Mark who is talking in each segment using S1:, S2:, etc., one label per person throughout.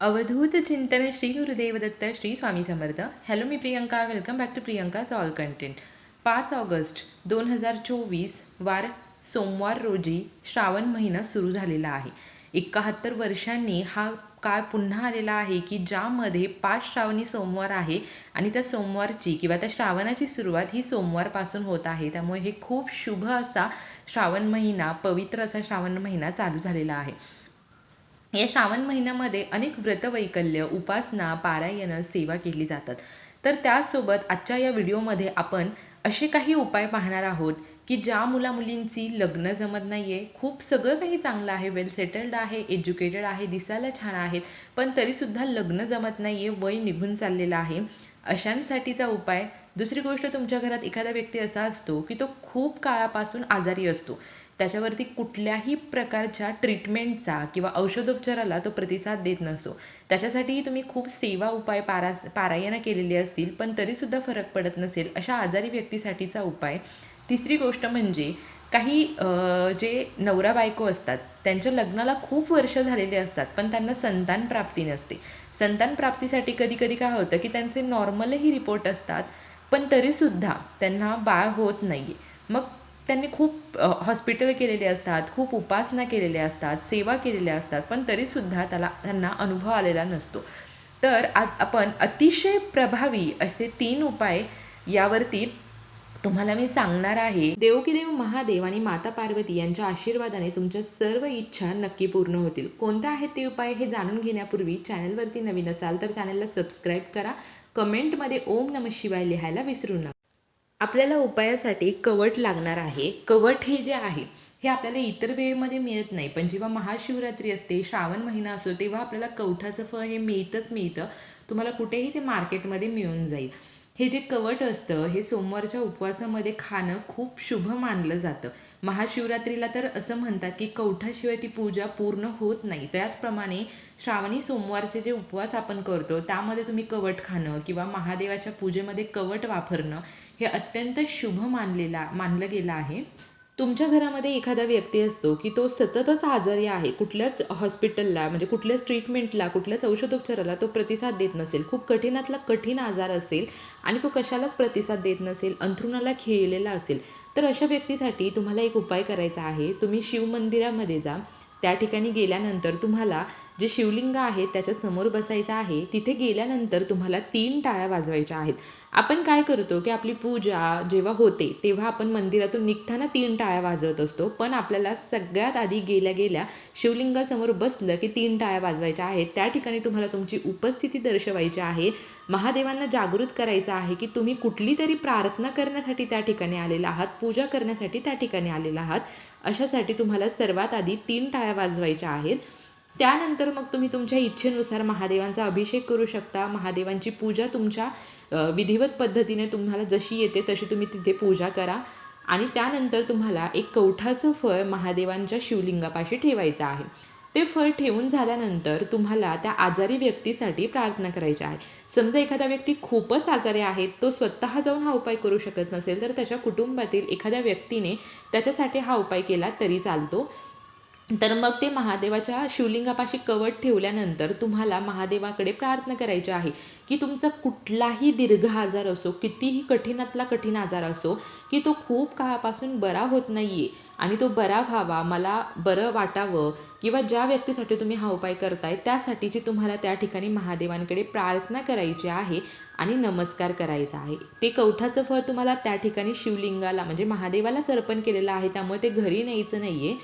S1: अवधूत चिंतन श्री गुरुदेव दत्त श्री स्वामी समर्थ. हॅलो मी Priyanka. Welcome back to प्रियंकाच ऑल कंटेंट पाच ऑगस्ट दोन हजार चोवीस वार सोमवार रोजी श्रावण महिना सुरू झालेला आहे. एकाहत्तर वर्षांनी हा काळ पुन्हा आलेला आहे की ज्यामध्ये पाच श्रावणी सोमवार आहे आणि त्या सोमवारची किंवा त्या श्रावणाची सुरुवात ही सोमवारपासून होत आहे. त्यामुळे हे खूप शुभ असा श्रावण महिना पवित्र असा श्रावण महिना चालू झालेला आहे. या श्रावण महिन्यामध्ये अनेक व्रतवैकल्य उपासना पारायण सेवा केली जातात. तर त्यासोबत आजच्या या व्हिडिओमध्ये आपण असे काही उपाय पाहणार आहोत की ज्या मुला मुलींची लग्न जमत नाहीये खूप सगळं काही चांगलं आहे वेल सेटल्ड आहे एज्युकेटेड आहे दिसायला छान आहेत पण तरी सुद्धा लग्न जमत नाहीये वय निघून चाललेलं आहे. अशांसाठीचा उपाय दुसरी गोष्ट तुमच्या घरात एखादा व्यक्ती असा असतो की तो खूप काळापासून आजारी असतो. त्याच्यावरती कुठल्याही प्रकारच्या ट्रीटमेंटचा किंवा औषधोपचाराला तो प्रतिसाद देत नसतो त्याच्यासाठीही तुम्ही खूप सेवा उपाय पारा पारायण केलेली असतील पण तरीसुद्धा फरक पडत नसेल अशा आजारी व्यक्तीसाठीचा उपाय. तिसरी गोष्ट म्हणजे काही जे नवरा बायको असतात त्यांच्या लग्नाला खूप वर्ष झालेले असतात पण त्यांना संतान प्राप्ती नसते. संतान प्राप्तीसाठी कधी कधी काय होतं की त्यांचे नॉर्मलही रिपोर्ट असतात पण तरीसुद्धा त्यांना बाळ होत नाहीये. मग त्यांनी खूप हॉस्पिटल केलेले असतात खूप उपासना केलेल्या असतात सेवा केलेल्या असतात पण तरी सुद्धा त्याला त्यांना अनुभव आलेला नसतो. तर आज आपण अतिशय प्रभावी असे तीन उपाय यावरती तुम्हाला मी सांगणार आहे. देवकीदेव की देव महादेव आणि माता पार्वती यांच्या आशीर्वादाने तुमच्या सर्व इच्छा नक्की पूर्ण होतील. कोणत्या आहेत ते उपाय हे जाणून घेण्यापूर्वी चॅनलवरती नवीन असाल तर चॅनलला सबस्क्राईब करा. कमेंटमध्ये ओम नम शिवाय लिहायला विसरू नका. आपल्याला उपायासाठी कवट लागणार आहे. कवट हे जे आहे हे आपल्याला इतर वेळेमध्ये मिळत नाही. पण जेव्हा महाशिवरात्री असते श्रावण महिना असतो तेव्हा आपल्याला कवठाचं फळ हे मिळतच मिळतं. तुम्हाला कुठेही ते मार्केटमध्ये मिळून जाईल. हे जे कवट असतं हे सोमवारच्या उपवासामध्ये खाणं खूप शुभ मानलं जातं. महाशिवरात्रीला तर असं म्हणतात की कवठाशिवाय ती पूजा पूर्ण होत नाही. त्याचप्रमाणे श्रावणी सोमवारचे जे उपवास आपण करतो त्यामध्ये तुम्ही कवट खाणं किंवा महादेवाच्या पूजेमध्ये कवट वापरणं हे अत्यंत शुभ मानलेला मानलं गेलं आहे. तुमच्या घरामध्ये एखादा व्यक्ती असतो की तो सततच आजारी आहे कुठल्याच हॉस्पिटलला म्हणजे कुठल्याच ट्रीटमेंटला कुठल्याच औषधोपचाराला तो प्रतिसाद देत नसेल. खूप कठीणातला कठीण आजार असेल आणि तो कशालाच प्रतिसाद देत नसेल अंथरुणाला खिळलेला असेल तर अशा व्यक्तीसाठी तुम्हाला एक उपाय करायचा आहे. तुम्ही शिवमंदिरामध्ये जा. त्या ठिकाणी गेल्यानंतर तुम्हाला जे शिवलिंग आहे त्याच्यासमोर बसायचं आहे तिथे गेल्यानंतर तुम्हाला तीन टाळ्या वाजवायच्या आहेत. आपण काय करतो की आपली पूजा जेव्हा होते तेव्हा आपण मंदिरातून निघताना तीन टाळ्या वाजवत असतो. पण आपल्याला सगळ्यात आधी गेल्या गेल्या शिवलिंगासमोर बसलं की तीन टाळ्या वाजवायच्या आहेत. त्या ठिकाणी तुम्हाला तुमची उपस्थिती दर्शवायची आहे. महादेवांना जागृत करायचं आहे की तुम्ही कुठली तरी प्रार्थना करण्यासाठी त्या ठिकाणी आलेला आहात पूजा करण्यासाठी त्या ठिकाणी आलेला आहात. अशासाठी तुम्हाला सर्वात आधी तीन टाळ्या वाजवायच्या आहेत. त्यानंतर मग तुम्ही तुमच्या इच्छेनुसार महादेवांचा अभिषेक करू शकता. महादेवांची पूजा तुमच्या विधिवत पद्धतीने तुम्हाला जशी येते तशी तुम्ही तिथे पूजा करा. आणि त्यानंतर तुम्हाला एक कवठाचं फळ महादेवांच्या शिवलिंगापाशी ठेवायचं आहे. ते फळ ठेवून झाल्यानंतर तुम्हाला त्या आजारी व्यक्तीसाठी प्रार्थना करायची आहे. समजा एखादा व्यक्ती खूपच आजारी आहे तो स्वतः जाऊन हा उपाय करू शकत नसेल तर त्याच्या कुटुंबातील एखाद्या व्यक्तीने त्याच्यासाठी हा उपाय केला तरी चालतो. तर मग ते महादेवाच्या शिवलिंगापाशी कवट ठेवल्यानंतर तुम्हाला महादेवाकडे प्रार्थना करायची आहे की तुमचा कुठलाही दीर्घ आजार असो कितीही कठीणातला कठीण आजार असो की तो खूप काळापासून बरा होत नाहीये आणि तो बरा व्हावा मला बरं वाटावं किंवा ज्या व्यक्तीसाठी तुम्ही हा उपाय करताय त्यासाठीची तुम्हाला त्या ठिकाणी महादेवांकडे प्रार्थना करायची आहे आणि नमस्कार करायचा आहे. ते कवठाचं फळ तुम्हाला त्या ठिकाणी शिवलिंगाला म्हणजे महादेवालाच अर्पण केलेलं आहे त्यामुळे ते घरी न्यायचं नाहीये.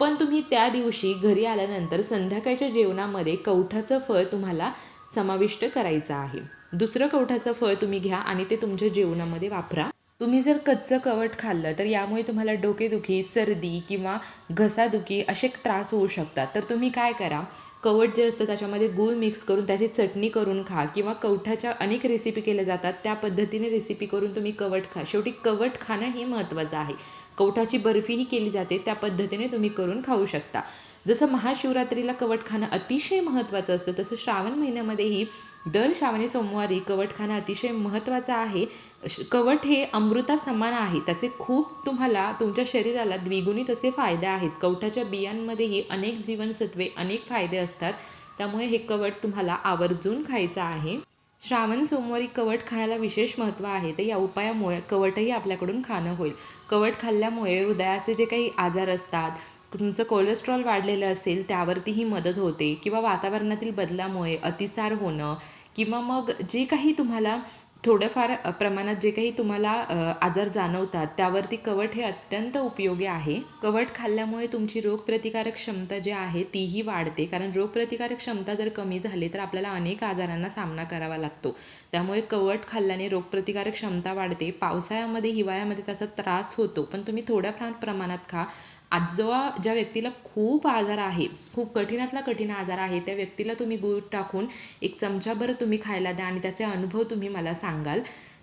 S1: पण तुम्ही त्या दिवशी घरी आल्यानंतर संध्याकाळच्या जेवणामध्ये कवठाचं फळ तुम्हाला समाविष्ट करायचं आहे. दुसरं कवठाचं फळ तुम्ही घ्या आणि ते तुमच्या जेवणामध्ये वापरा. तुम्ही जर कच्चं कवट खाल्लं तर यामुळे तुम्हाला डोकेदुखी सर्दी किंवा घसादुखी असे त्रास होऊ शकतात. तर तुम्ही काय करा कवट जे असतं त्याच्यामध्ये गूळ मिक्स करून त्याची चटणी करून खा किंवा कवठाच्या अनेक रेसिपी केल्या जातात. त्या पद्धतीने रेसिपी करून तुम्ही कवट खा. शेवटी कवट खाणं हे महत्त्वाचं आहे. कवठाची बर्फीही केली जाते. त्या पद्धतीने तुम्ही करून खाऊ शकता. जसं महाशिवरात्रीला कवट खाणं अतिशय महत्त्वाचं असतं तसं श्रावण महिन्यामध्येही दर श्रावणी सोमवारी कवट खाणं अतिशय महत्त्वाचं आहे. कवट हे अमृता समान आहे. त्याचे खूप तुम्हाला तुमच्या शरीराला द्विगुणित असे फायदे आहेत. कवठाच्या बियांमध्येही अनेक जीवनसत्वे अनेक फायदे असतात. त्यामुळे हे कवट तुम्हाला आवर्जून खायचं आहे. श्रावण सोमवारी कवट खाण्याला विशेष महत्त्व आहे. तर या उपायामुळे कवटही आपल्याकडून खाणं होईल. कवट खाल्ल्यामुळे हृदयाचे जे काही आजार असतात तुमचं कोलेस्ट्रॉल वाढलेलं असेल त्यावरतीही मदत होते. किंवा वातावरणातील बदलामुळे अतिसार होणं किंवा मग जे काही तुम्हाला थोडंफार प्रमाणात जे काही तुम्हाला आजार जाणवतात त्यावरती कवट हे अत्यंत उपयोगी आहे. कवट खाल्ल्यामुळे तुमची रोगप्रतिकारक क्षमता जी आहे तीही वाढते. कारण रोगप्रतिकारक क्षमता जर कमी झाली तर आपल्याला अनेक आजारांना सामना करावा लागतो. त्यामुळे कवट खाल्ल्याने रोगप्रतिकारक क्षमता वाढते. पावसाळ्यामध्ये हिवाळ्यामध्ये त्याचा त्रास होतो. पण तुम्ही थोड्या प्रमाणात खा. आजोबा ज्या व्यक्तीला खूप आजार आहे खूप कठीणातला कठीण आजार आहे त्या व्यक्तीला तुम्ही गूळ टाकून एक चमचाभर तुम्ही खायला द्या आणि त्याचे अनुभव तुम्ही मला सांगाल.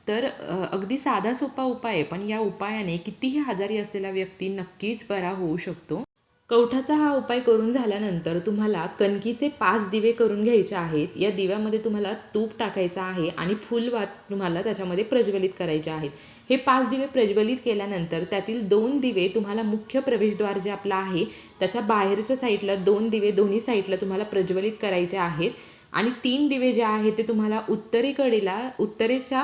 S1: तर अगदी साधा सोपा उपाय आहे पण या उपायाने कितीही आजारी असलेला व्यक्ती नक्कीच बरा होऊ शकतो. कवठाचा हा उपाय करून झाल्यानंतर तुम्हाला कणकीचे पाच दिवे करून घ्यायचे आहेत. या दिव्यामध्ये तुम्हाला तूप टाकायचं आहे आणि फुलवात तुम्हाला त्याच्यामध्ये प्रज्वलित करायचे आहेत. हे पाच दिवे प्रज्वलित केल्यानंतर त्यातील दोन दिवे तुम्हाला मुख्य प्रवेशद्वार जे आपलं आहे त्याच्या बाहेरच्या साईडला दोन दिवे दोन्ही साईडला तुम्हाला प्रज्वलित करायचे आहेत. आणि तीन दिवे जे आहेत ते तुम्हाला उत्तरेकडेला उत्तरेच्या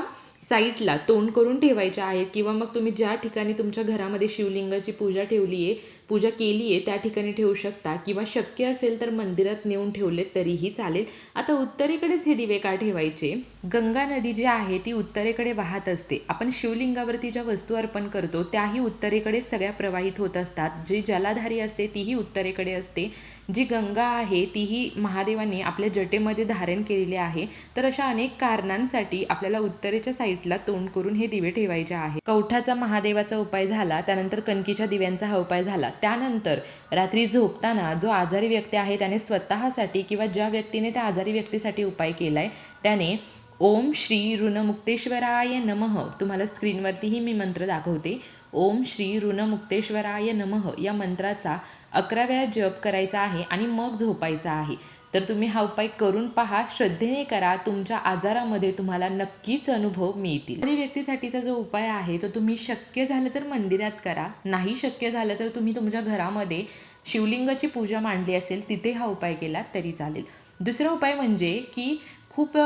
S1: साईडला तोंड करून ठेवायच्या आहेत किंवा मग तुम्ही ज्या ठिकाणी तुमच्या घरामध्ये शिवलिंगाची पूजा ठेवली आहे पूजा केली आहे त्या ठिकाणी ठेवू शकता. किंवा शक्य असेल तर मंदिरात नेऊन ठेवले तरीही चालेल. आता उत्तरेकडेच हे दिवे का ठेवायचे? गंगा नदी जी आहे ती उत्तरेकडे वाहत असते. आपण शिवलिंगावरती ज्या वस्तू अर्पण करतो त्याही उत्तरेकडे सगळ्या प्रवाहित होत असतात. जी जलाधारी असते तीही उत्तरेकडे असते. जी गंगा आहे तीही महादेवांनी आपल्या जटेमध्ये धारण केलेली आहे. तर अशा अनेक कारणांसाठी आपल्याला उत्तरेच्या साईडला तोंड करून हे दिवे ठेवायचे आहे. कवठाचा महादेवाचा उपाय झाला त्यानंतर कणकीच्या दिव्यांचा हा उपाय झाला. त्यानंतर रात्री झोपताना जो आजारी व्यक्ती आहे त्याने स्वतःसाठी किंवा ज्या व्यक्तीने त्या आजारी व्यक्तीसाठी उपाय केलाय त्याने ओम श्री ऋणमुक्तेश्वराय नमः. तुम्हाला स्क्रीनवरतीही मी मंत्र दाखवते. ओम श्री ऋणमुक्तेश्वराय नमः. या मंत्राचा अकरा वेळा जप करायचा आहे आणि मग झोपायचा आहे. तर तुम्ही हा उपाय करून पहा. श्रद्धेने करा. तुमच्या आजारामध्ये तुम्हाला नक्कीच अनुभव मिळतील. आणि व्यक्तीसाठीचा जो उपाय आहे तो तुम्ही शक्य झालं तर मंदिरात करा. नाही शक्य झालं तर तुम्ही तुमच्या घरामध्ये शिवलिंगाची पूजा मांडली असेल तिथे हा उपाय केला तरी चालेल. दुसरा उपाय म्हणजे की खूप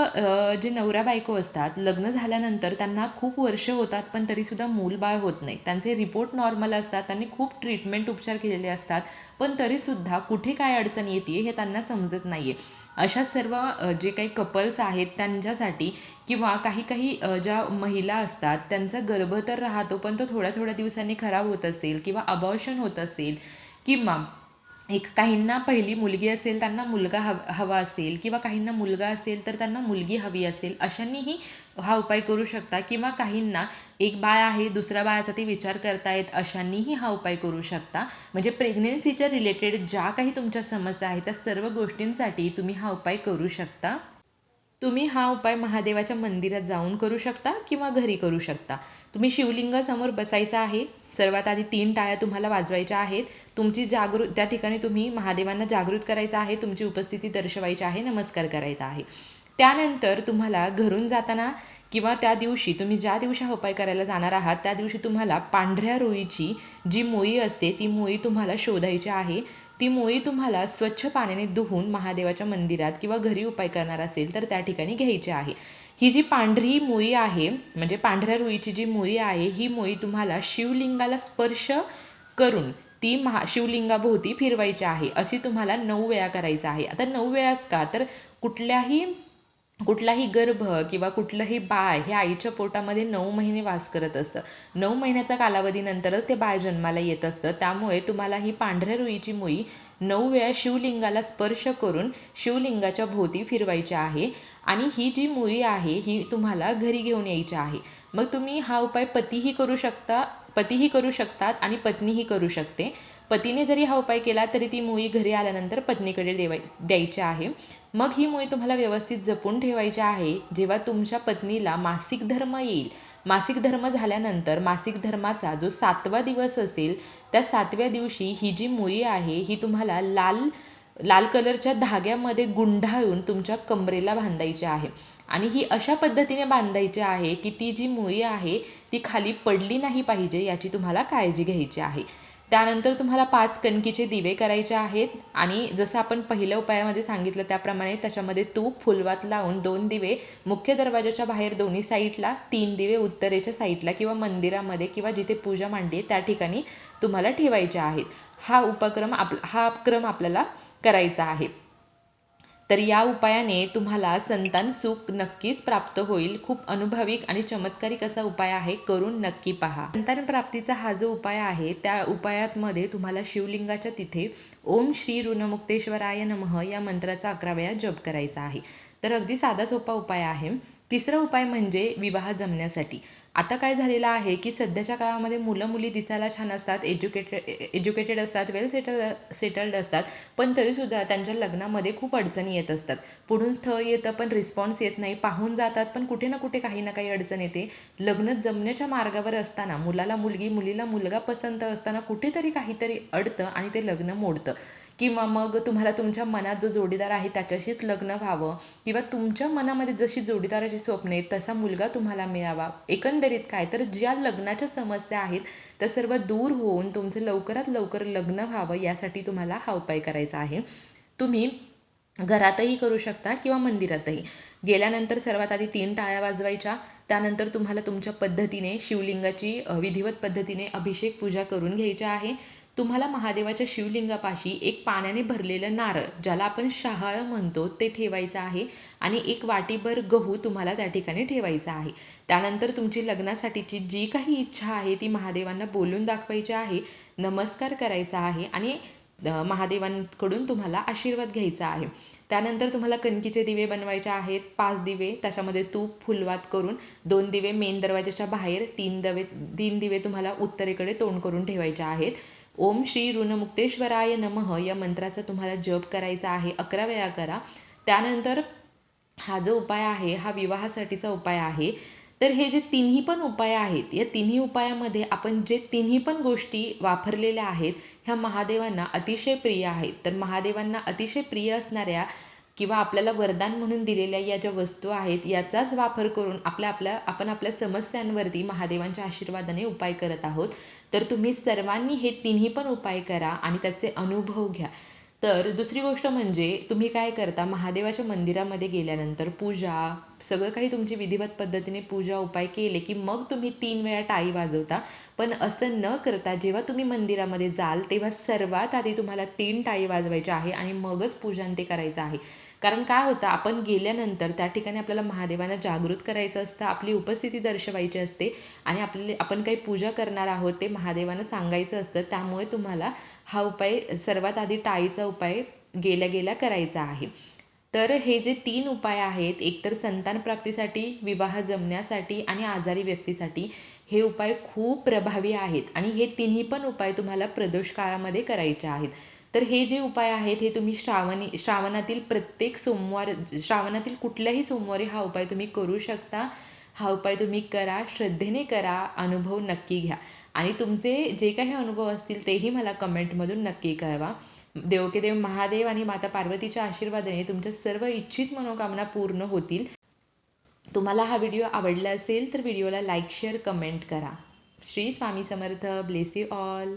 S1: जे नवरा बायको असतात लग्न झाल्यानंतर त्यांना खूप वर्ष होतात पण तरीसुद्धा मूलबाळ होत नाही. त्यांचे रिपोर्ट नॉर्मल असतात त्यांनी खूप ट्रीटमेंट उपचार केलेले असतात पण तरीसुद्धा कुठे काय अडचण येते हे त्यांना समजत नाहीये. अशा सर्व जे काही कपल्स आहेत त्यांच्यासाठी किंवा काही काही ज्या महिला असतात त्यांचा गर्भ तर राहतो पण तो थोड्या थोड्या दिवसांनी खराब होत असेल किंवा अबॉर्शन होत असेल किंवा एक काहींना पहिली मुलगी असेल त्यांना मुलगा हवा असेल किंवा काहींना मुलगा असेल तर त्यांना मुलगी हवी असेल अशांनीही हा उपाय करू शकता किंवा काहींना एक बाळ आहे दुसऱ्या बाळाचा ते विचार करतायत अशांनीही हा उपाय करू शकता. म्हणजे प्रेग्नेन्सीच्या रिलेटेड ज्या काही तुमच्या समस्या आहेत त्या सर्व गोष्टींसाठी तुम्ही हा उपाय करू शकता. तुम्ही हा उपाय महादेवाच्या मंदिरात जाऊन करू शकता किंवा घरी करू शकता. तुम्ही शिवलिंगासमोर बसायचं आहे. सर्वात आधी तीन टाळ्या तुम्हाला वाजवायच्या आहेत. तुमची जागृत त्या ठिकाणी तुम्ही महादेवांना जागृत करायचं आहे. तुमची उपस्थिती दर्शवायची आहे. नमस्कार करायचा आहे. त्यानंतर तुम्हाला घरून जाताना किंवा त्या दिवशी तुम्ही ज्या दिवशी हा उपाय करायला जाणार आहात त्या दिवशी तुम्हाला पांढऱ्या रुईची जी मोळी असते ती मोळी तुम्हाला शोधायची आहे. ती मोळी तुम्हाला स्वच्छ पाण्याने धुवून महादेवाच्या मंदिरात किंवा घरी उपाय करणार असेल तर त्या ठिकाणी घ्यायची आहे. ही जी पांढरी मोळी आहे म्हणजे पांढऱ्या रुईची जी मोळी आहे ही मोळी तुम्हाला शिवलिंगाला स्पर्श करून ती महा शिवलिंगाभोवती फिरवायची आहे अशी तुम्हाला नऊ वेळा करायचं आहे. आता नऊ वेळाच का? तर कुठल्याही कुठलाही गर्भ किंवा कुठलंही बाळ हे आईच्या पोटामध्ये नऊ महिने वास करत असतं. नऊ महिन्याचा कालावधीनंतरच ते बाळ जन्माला येत असतं. त्यामुळे तुम्हाला ही पांढऱ्या रुईची मुळी नऊ वेळा शिवलिंगाला स्पर्श करून शिवलिंगाच्या भोवती फिरवायची आहे आणि ही जी मुळी आहे ही तुम्हाला घरी घेऊन यायची आहे. मग तुम्ही हा उपाय पतीही करू शकता पतीही करू शकतात आणि पत्नीही करू शकते. पतीने जरी हा उपाय केला तरी ती मुळी घरी आल्यानंतर पत्नीकडे देवाय द्यायची आहे. मग ही मुळी तुम्हाला व्यवस्थित जपून ठेवायची आहे. जेव्हा तुमच्या पत्नीला मासिक धर्म येईल मासिक धर्म झाल्यानंतर मासिक धर्माचा जो सातवा दिवस असेल त्या सातव्या दिवशी ही जी मुळी आहे ही तुम्हाला लाल लाल कलरच्या धाग्यामध्ये गुंढाळून तुमच्या कमरेला बांधायची आहे. आणि ही अशा पद्धतीने बांधायची आहे की ती जी मुळी आहे ती खाली पडली नाही पाहिजे याची तुम्हाला काळजी घ्यायची आहे. त्यानंतर तुम्हाला पाच कणकीचे दिवे करायचे आहेत आणि जसं आपण पहिल्या उपायामध्ये सांगितलं त्याप्रमाणे त्याच्यामध्ये तूप फुलवात लावून दोन दिवे मुख्य दरवाजाच्या बाहेर दोन्ही साईडला तीन दिवे उत्तरेच्या साईडला किंवा मंदिरामध्ये किंवा जिथे पूजा मांडली आहे त्या ठिकाणी तुम्हाला ठेवायचे आहेत. हा उपक्रम आप हा उपक्रम आपल्याला करायचा आहे. तर या उपायाने तुम्हाला संतान सुख नक्कीच प्राप्त होईल. खूप अनुभविक आणि चमत्कारिक असा उपाय आहे करून नक्की पहा. संतान प्राप्तीचा हा जो उपाय आहे त्या उपायामध्ये तुम्हाला शिवलिंगाच्या तिथे ओम श्री ऋणमुक्तेश्वराय नमः या मंत्राचा अकरा वेळा जप करायचा आहे. तर अगदी साधा सोपा उपाय आहे. तिसरा उपाय म्हणजे विवाह जमण्यासाठी. आता काय झालेलं आहे की सध्याच्या काळामध्ये मुलं मुली दिसायला छान असतात एज्युकेटेड एज्युकेटेड असतात वेल सेटल सेटल्ड असतात पण तरीसुद्धा त्यांच्या लग्नामध्ये खूप अडचणी येत असतात. पुढून स्थळ येतं पण रिस्पॉन्स येत नाही पाहून जातात पण कुठे ना कुठे काही ना काही अडचण येते. लग्न जमण्याच्या मार्गावर असताना मुलाला मुलगी मुलीला मुलगा पसंत असताना कुठेतरी काहीतरी अडतं आणि ते लग्न मोडतं. किंवा मग तुम्हाला तुमच्या मनात जो जोडीदार आहे त्याच्याशीच लग्न व्हावं किंवा तुमच्या मनामध्ये जशी जोडीदाराची स्वप्न आहेत तसा मुलगा तुम्हाला मिळावा. एकंदरीत काय? तर ज्या लग्नाच्या समस्या आहेत त्या सर्व दूर होऊन तुमचं लवकरात लवकर लग्न व्हावं यासाठी तुम्हाला हा उपाय करायचा आहे. तुम्ही घरातही करू शकता किंवा मंदिरातही. गेल्यानंतर सर्वात आधी तीन टाळ्या वाजवायच्या. त्यानंतर तुम्हाला तुमच्या पद्धतीने शिवलिंगाची विधिवत पद्धतीने अभिषेक पूजा करून घ्यायची आहे. तुम्हाला महादेवाच्या शिवलिंगापाशी एक पाण्याने भरलेलं नारळ ज्याला आपण शहाळ म्हणतो ते ठेवायचं आहे आणि एक वाटीभर गहू तुम्हाला त्या ठिकाणी ठेवायचा आहे. त्यानंतर तुमची लग्नासाठीची जी काही इच्छा आहे ती महादेवांना बोलून दाखवायची आहे नमस्कार करायचा आहे आणि महादेवांकडून तुम्हाला आशीर्वाद घ्यायचा आहे. त्यानंतर तुम्हाला कणकीचे दिवे बनवायचे आहेत पाच दिवे त्याच्यामध्ये तूप फुलवात करून दोन दिवे मेन दरवाजाच्या बाहेर तीन दवे तीन दिवे तुम्हाला उत्तरेकडे तोंड करून ठेवायचे आहेत. ओम श्री ऋणमुक्तेश्वराय नमः या मंत्राचा तुम्हाला जप करायचा आहे अकरा वेळा करा. त्यानंतर हा जो उपाय आहे हा विवाहासाठीचा उपाय आहे. तर हे जे तिन्ही पण उपाय आहेत या तिन्ही उपायामध्ये आपण जे तिन्ही पण गोष्टी वापरलेल्या आहेत ह्या महादेवांना अतिशय प्रिय आहेत. तर महादेवांना अतिशय प्रिय असणाऱ्या किंवा आपल्याला वरदान म्हणून दिलेल्या या ज्या वस्तू आहेत याचाच वापर करून आपल्या आपल्या आपण आपल्या समस्यांवरती महादेवांच्या आशीर्वादाने उपाय करत आहोत. तर तुम्ही सर्वांनी हे तिन्ही पण उपाय करा आणि त्याचे अनुभव घ्या. तर दुसरी गोष्ट म्हणजे तुम्ही काय करता महादेवाच्या मंदिरामध्ये गेल्यानंतर पूजा सगळं काही तुमची विधिवत पद्धतीने पूजा उपाय केले की मग तुम्ही तीन वेळा टाळी वाजवता. पण असं न करता जेव्हा तुम्ही मंदिरामध्ये जाल तेव्हा सर्वात आधी तुम्हाला तीन टाळी वाजवायच्या आहे आणि मगच पूजन ते करायचं आहे. कारण काय होतं आपण गेल्यानंतर त्या ठिकाणी आपल्याला महादेवांना जागृत करायचं असतं आपली उपस्थिती दर्शवायची असते आणि आपले आपण काही पूजा करणार आहोत ते महादेवांना सांगायचं असतं. त्यामुळे तुम्हाला हा उपाय सर्वात आधी टाळीचा उपाय गेल्या गेल्या करायचा आहे. तर हे जे तीन उपाय आहेत एकतर संतान प्राप्तीसाठी विवाह जमण्यासाठी आणि आजारी व्यक्तीसाठी हे उपाय खूप प्रभावी आहेत. आणि हे तिन्ही पण उपाय तुम्हाला प्रदोष काळामध्ये करायचे आहेत. तर हे जे उपाय आहेत हे तुम्ही श्रावणी श्रावणातील प्रत्येक सोमवार श्रावणातील कुठल्याही सोमवारी हा उपाय तुम्ही करू शकता. हा उपाय तुम्ही करा श्रद्धेने करा अनुभव नक्की घ्या. आणि तुमचे जे काही अनुभव असतील तेही मला कमेंटमधून नक्की कळवा. देव महादेव आणि माता पार्वतीच्या आशीर्वादाने तुमच्या सर्व इच्छित मनोकामना पूर्ण होतील. तुम्हाला हा व्हिडिओ आवडला असेल तर व्हिडिओला लाईक शेअर कमेंट करा. Shri Swami Samarth. Bless you all